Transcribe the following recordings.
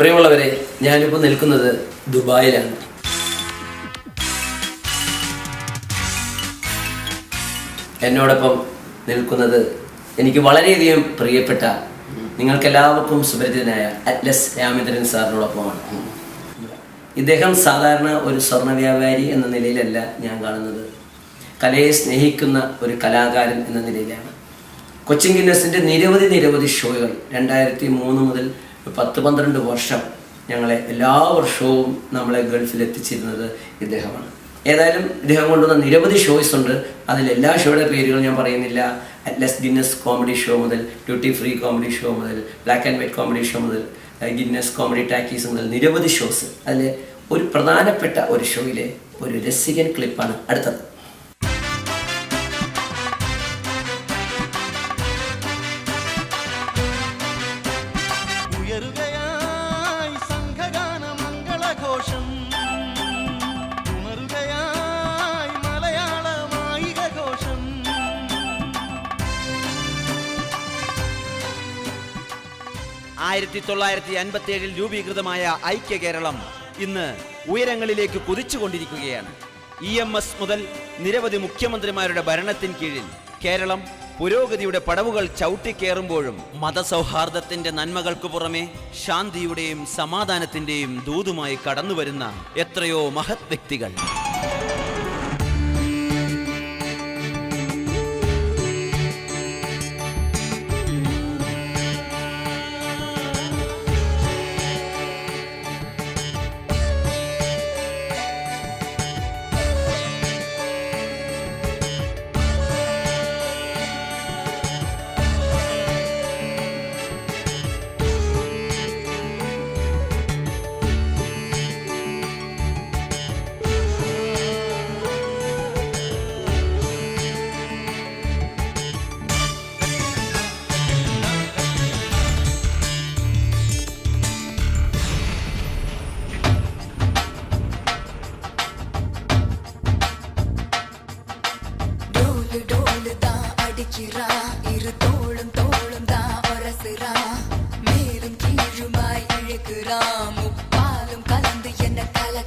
പ്രിയമുള്ളവരെ ഞാനിപ്പോൾ നിൽക്കുന്നത് ദുബായിലാണ്. എന്നോടൊപ്പം നിൽക്കുന്നത് എനിക്ക് വളരെയധികം പ്രിയപ്പെട്ട നിങ്ങൾക്കെല്ലാവർക്കും സുപരിചിതനായ അറ്റ്ലസ് രാമേന്ദ്രൻ സാറിനോടൊപ്പമാണ്. ഇദ്ദേഹം സാധാരണ ഒരു സ്വർണ വ്യാപാരി എന്ന നിലയിലല്ല ഞാൻ കാണുന്നത്. കലയെ സ്നേഹിക്കുന്ന ഒരു കലാകാരൻ എന്ന നിലയിലാണ്. കൊച്ചിൻ ഗിന്നസിന്റെ നിരവധി നിരവധി ഷോകൾ രണ്ടായിരത്തി മൂന്ന് മുതൽ പത്ത് പന്ത്രണ്ട് വർഷം ഞങ്ങളെ എല്ലാ വർഷവും നമ്മളെ ഗൾഫിൽ എത്തിച്ചിരുന്നത് ഇദ്ദേഹമാണ്. ഏതായാലും ഇദ്ദേഹം കൊണ്ടുവന്ന നിരവധി ഷോയ്സ് ഉണ്ട്. അതിൽ എല്ലാ ഷോയുടെ പേരുകൾ ഞാൻ പറയുന്നില്ല. അറ്റ്ലസ് ഗിന്നസ് കോമഡി ഷോ മുതൽ ഡ്യൂട്ടി ഫ്രീ കോമഡി ഷോ മുതൽ black and white comedy show മുതൽ ഗിന്നസ് കോമഡി ടാക്കീസ് മുതൽ നിരവധി ഷോസ് അതിൽ ഒരു പ്രധാനപ്പെട്ട ഒരു ഷോയിലെ ഒരു രസികൻ ക്ലിപ്പാണ് അടുത്തത്. ആയിരത്തി തൊള്ളായിരത്തി അൻപത്തി ഏഴിൽ രൂപീകൃതമായ ഐക്യ കേരളം ഇന്ന് ഉയരങ്ങളിലേക്ക് കുതിച്ചുകൊണ്ടിരിക്കുകയാണ്. ഇ എം എസ് മുതൽ നിരവധി മുഖ്യമന്ത്രിമാരുടെ ഭരണത്തിൻ കീഴിൽ കേരളം പുരോഗതിയുടെ പടവുകൾ ചവിട്ടിക്കേറുമ്പോഴും മതസൗഹാർദ്ദത്തിന്റെ നന്മകൾക്ക് പുറമെ ശാന്തിയുടെയും സമാധാനത്തിന്റെയും ദൂതുമായി കടന്നുവരുന്ന എത്രയോ മഹത് വ്യക്തികൾ.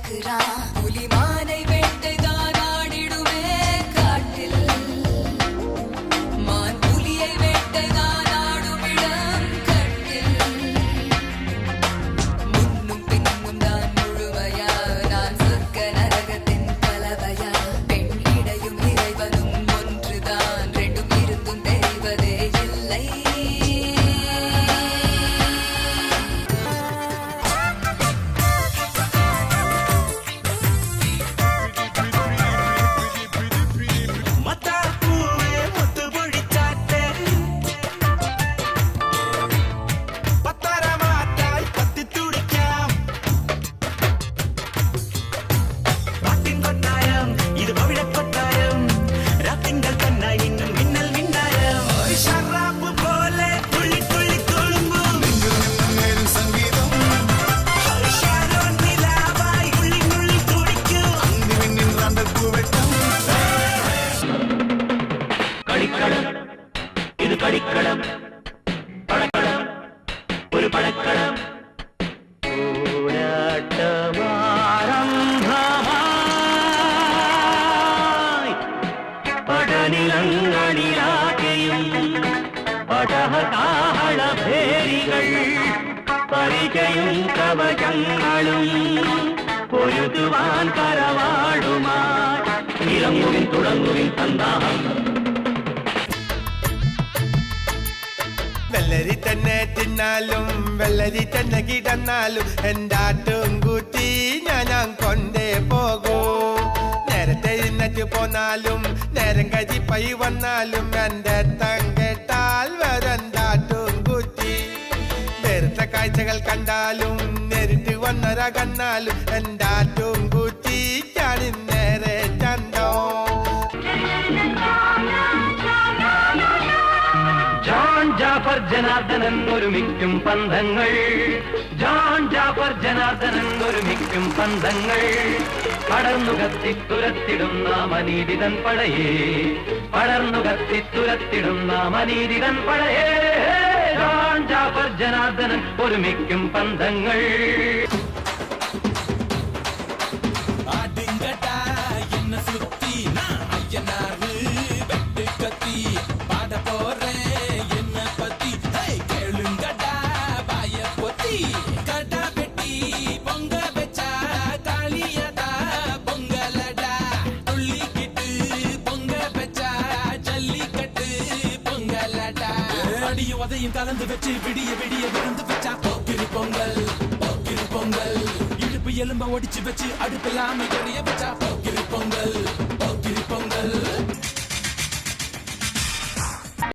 그럼 പടനിലങ്ങളിലാകെയും പടഹകാഹളഭേരികൾ പരിചയും കവചങ്ങളും പൊരുതുവാൻ കരവാടുമായി ഇളങ്ങുവിൻ തുടങ്ങുവിൻ സന്താഹം വെള്ളരി തന്നെ തിന്നാലും വെള്ളരി തന്നെ കിടന്നാലും എന്റെ ആട്ടും ഞാൻ കൊണ്ടേ പോകൂ. നേരത്തെ ഇന്നറ്റ് പോന്നാലും നേരം കരി പൈ വന്നാലും എന്റെ തങ്കെട്ടാൽ വരണ്ടാട്ടും കുറ്റി. വെറുത്ത കാഴ്ചകൾ കണ്ടാലും നേരിട്ട് വന്നൊരാ കണ്ണാലും എന്റെ ആട്ടും കൂട്ടി ജനാർദ്ദനൻ ഒരുമിക്കും പന്തങ്ങൾ. ജോൺ ജാഫർ ജനാർദ്ദനൻ ഒരുമിക്കും പന്തങ്ങൾ. പടർന്നു കത്തിത്തുരത്തിടുന്ന മനീതിതൻ പടയേ. പടർന്നു കത്തിത്തുരത്തിടുന്ന മനീതിതൻ പടയേ. ജോൺ ജാഫർ ജനാർദ്ദനൻ ഒരുമിക്കും പന്തങ്ങൾ. கலந்து வச்சு விடிய விடிய விருந்து வச்சா போக்கிரி பொங்கல் போக்கிரி பொங்கல். இழுப்பு எலும்ப ஒடிச்சு வச்சு அடுப்பில்லாம எறிய வச்சா போக்கிரி பொங்கல் போக்கிரி பொங்கல்.